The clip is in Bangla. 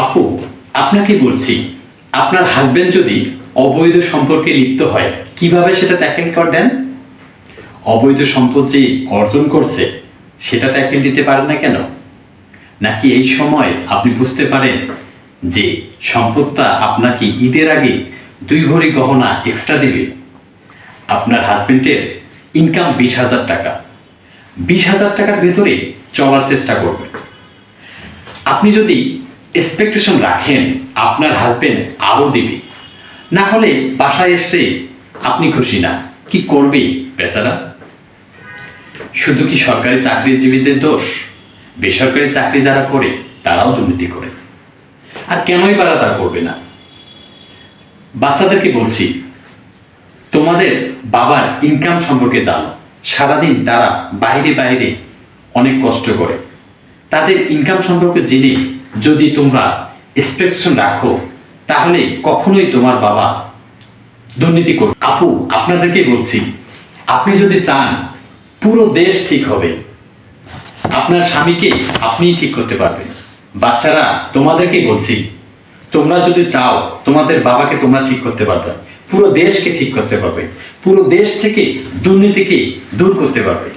আপু, আপনাকে বলছি, আপনার হাজবেন্ড যদি অবৈধ সম্পর্কে লিপ্ত হয়, কীভাবে সেটা ট্যাকেল করবেন অবৈধ সম্পদ যে অর্জন করছে, সেটা ট্যাকেল দিতে পারেন না কেন? নাকি এই সময় আপনি বুঝতে পারেন যে সম্পদটা আপনাকে ঈদের আগে দুই ভরি গহনা এক্সট্রা দেবে? আপনার হাজবেন্ডের ইনকাম বিশ হাজার টাকা। বিশ হাজার টাকার ভেতরে চলার চেষ্টা করবেন। আপনি যদি এক্সপেকটেশন রাখেন, আপনার হাজবেন্ড আরও দেবে। না হলে বাসায় এসে আপনি খুশি না। কি করবে বেচারা? শুধু কি সরকারি চাকরিজীবীদের দোষ? বেসরকারি চাকরি যারা করে, তারাও দুর্নীতি করে। আর কেনই পারা তা করবে না? বাচ্চাদেরকে বলছি, তোমাদের বাবার ইনকাম সম্পর্কে জানো। সারাদিন তারা বাইরে বাইরে অনেক কষ্ট করে। তাদের ইনকাম সম্পর্কে জেনে যদি তোমরা এক্সপেকটেশন রাখো, তাহলে কখনোই তোমার বাবা দুর্নীতি করবে আপু আপনাদেরকে বলছি, আপনি যদি চান পুরো দেশ ঠিক হবে, আপনার স্বামীকে আপনিই ঠিক করতে পারবেন। বাচ্চারা তোমাদেরকে বলছি, তোমরা যদি চাও তোমাদের বাবাকে তোমরা ঠিক করতে পারবে, পুরো দেশকে ঠিক করতে পারবে, পুরো দেশ থেকে দুর্নীতিকে দূর করতে পারবে।